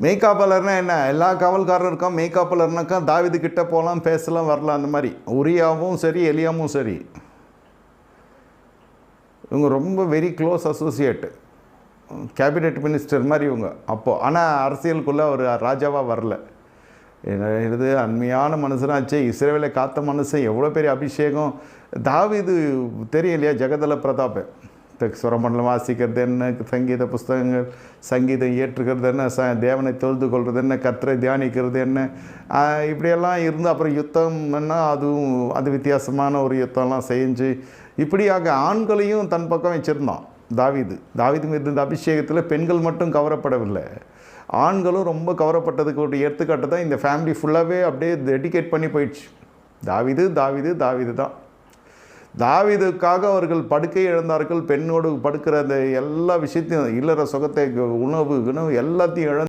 மெய்காப்பாளர்னா என்ன? எல்லா காவல்காரரும் இருக்கா மெய்காப்பாளர்னாக்கா தாவிது கிட்ட போகலாம் பேசலாம் வரலாம் அந்த மாதிரி. உரியாவும் சரி எலியாவும் சரி. இவங்க ரொம்ப very close associate cabinet minister மாதிரி இவங்க. அப்போது ஆனால் அரசியலுக்குள்ளே அவர் ராஜாவாக வரல. இது? அண்மையான மனுஷனாச்சே. இஸ்ரேவேலை காத்த மனுஷன். எவ்வளோ பெரிய அபிஷேகம். தாவிது தெரியும் இல்லையா? ஜெகதல பிரதாப். சுரமண்டலம் வாசிக்கிறது என்ன? சங்கீத புஸ்தகங்கள் சங்கீதம் ஏற்றுக்கிறது என்ன? ச தேவனை தொழுது கொள்வது என்ன? கர்த்தரை தியானிக்கிறது என்ன? இப்படியெல்லாம் இருந்து அப்புறம் யுத்தம்னா அதுவும் அது வித்தியாசமான ஒரு யுத்தம்லாம் செஞ்சு இப்படியாக ஆண்களையும் தன் பக்கம் வச்சுருந்தோம் தாவிது. தாவீது மீது இருந்த அபிஷேகத்தில் பெண்கள் மட்டும் கவரப்படவில்லை. ஆண்களும் ரொம்ப கவரப்பட்டதுக்கு ஒரு எடுத்துக்காட்டு தான் இந்த ஃபேமிலி ஃபுல்லாகவே அப்படியே டெடிகேட் பண்ணி போயிடுச்சு. தாவிது தாவிது தாவீது தான் தாவிதுக்காக அவர்கள் படுக்கை இழந்தார்கள் பெண்ணோடு படுக்கிற அந்த எல்லா விஷயத்தையும் இல்லற சுகத்தை உணவு உணவு எல்லாத்தையும் இழந்து